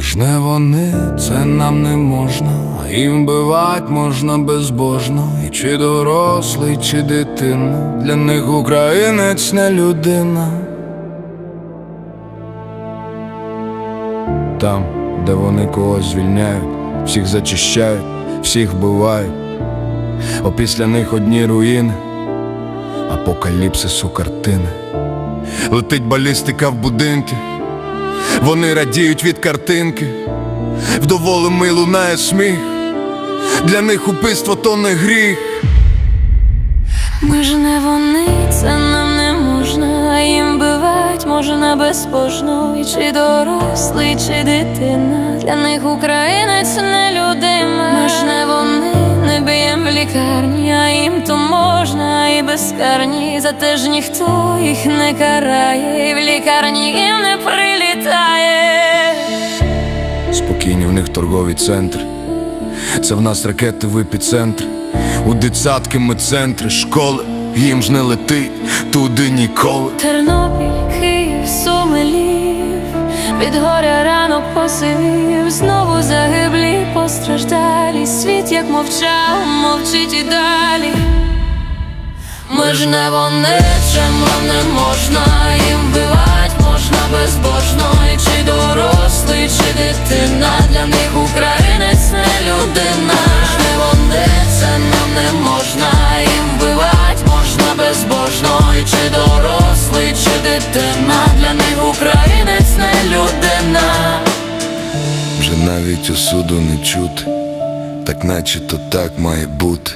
ж не вони, це нам не можна, їм бивать можна безбожно. І чи дорослий, чи дитина, для них українець не людина. Там, де вони когось звільняють, всіх зачищають, всіх вбивають. Опісля них одні руїни, апокаліпсису картини. Летить балістика в будинки, вони радіють від картинки, вдоволими лунає сміх, для них убивство то не гріх. Ми ж не вони, це нам не можна, а їм бивать можна безбожно. І чи дорослий, чи дитина, для них українець не людина. Ми ж не вони, не б'єм в лікарні, а їм то можна і безкарні. Зате ж ніхто їх не карає, і в лікарні їм не прилітає. Спокійні в них торгові центри. Це в нас ракети в епіцентр. У дитсадки медцентри, школи, їм ж не летить туди ніколи. Тернопіль, Київ, Суми, Львів Від горя ранок посивів Знову загиблі, постраждалі Світ як мовчав, мовчить і далі Ми ж не вони, чим вам не можна дитина Для них українець не людина Вже навіть осуду не чути, так наче то так має бути.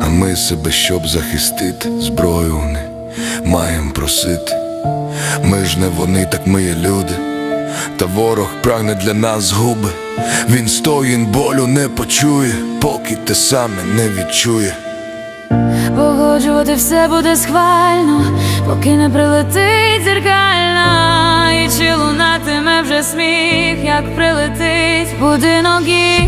А ми себе, щоб захистити, зброю не маєм просити. Ми ж не вони, так ми є люди. Та ворог прагне для нас згуби. Він стоїн болю не почує, поки те саме не відчує. Погоджувати все буде схвально, поки не прилетить зеркальна І чи лунатиме вже сміх, як прилетить будинок і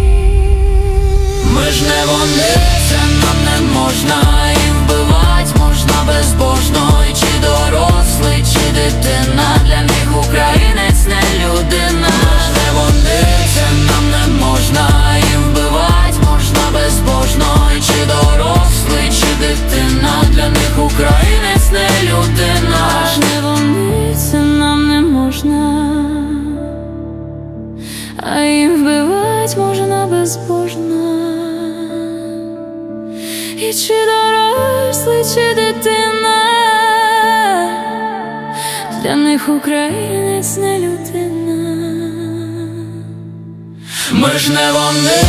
Ми ж не вони, це нам не можна І вбивать можна безбожно а їм вбивать можна безбожно. І чи дорослий, чи дитина Для них українець не людина. Ми ж не вони,